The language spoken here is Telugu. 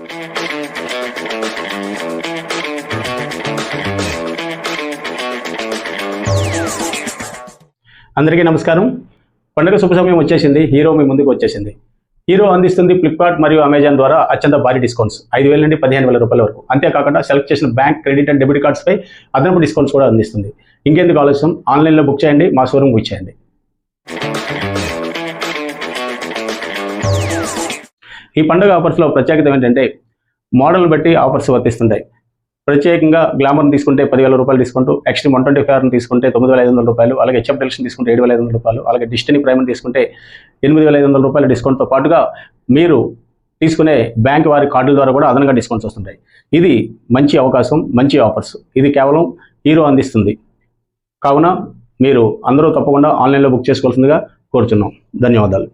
అందరికీ నమస్కారం. పండుగ శుభ సమయం వచ్చేసింది. హీరో మీ ముందుకు వచ్చేసింది. హీరో అందిస్తుంది ఫ్లిప్కార్ట్ మరియు అమెజాన్ ద్వారా అత్యంత భారీ డిస్కౌంట్స్ ఐదు వేల నుండి పదిహేను వేల రూపాయల వరకు. అంతేకాకుండా సెలెక్ట్ చేసిన బ్యాంక్ క్రెడిట్ అండ్ డెబిట్ కార్డ్స్పై అదనపు డిస్కౌంట్స్ కూడా అందిస్తుంది. ఇంకెందుకు ఆలస్యం? ఆన్లైన్లో బుక్ చేయండి. మా షోరూమ్ బుక్ చేయండి. ఈ పండుగ ఆఫర్స్లో ప్రత్యేకత ఏంటంటే మోడల్ బట్టి ఆఫర్స్ వర్తిస్తుంటాయి. ప్రత్యేకంగా గ్లామర్ని తీసుకుంటే పదివేల రూపాయలు discount Xtreme one twenty five తీసుకుంటే తొమ్మిది వేల ఐదు వందల రూపాయలు అలాగే హెచ్ఎఫ్ డెలిషన్ తీసుకుంటే ఏడు వేల ఐదు వందల రూపాయలు అలాగే డిస్టినీ ప్రైమ్ తీసుకుంటే ఎనిమిది వేల ఐదు వందల రూపాయల డిస్కౌంట్తో పాటుగా మీరు తీసుకునే బ్యాంక్ వారి కార్డుల ద్వారా కూడా అదనంగా డిస్కౌంట్స్ వస్తుంటాయి. ఇది మంచి అవకాశం మంచి ఆఫర్స్. ఇది కేవలం హీరో అందిస్తుంది. కావున మీరు అందరూ తప్పకుండా ఆన్లైన్లో బుక్ చేసుకోవాల్సిందిగా కోరుచున్నాం. ధన్యవాదాలు.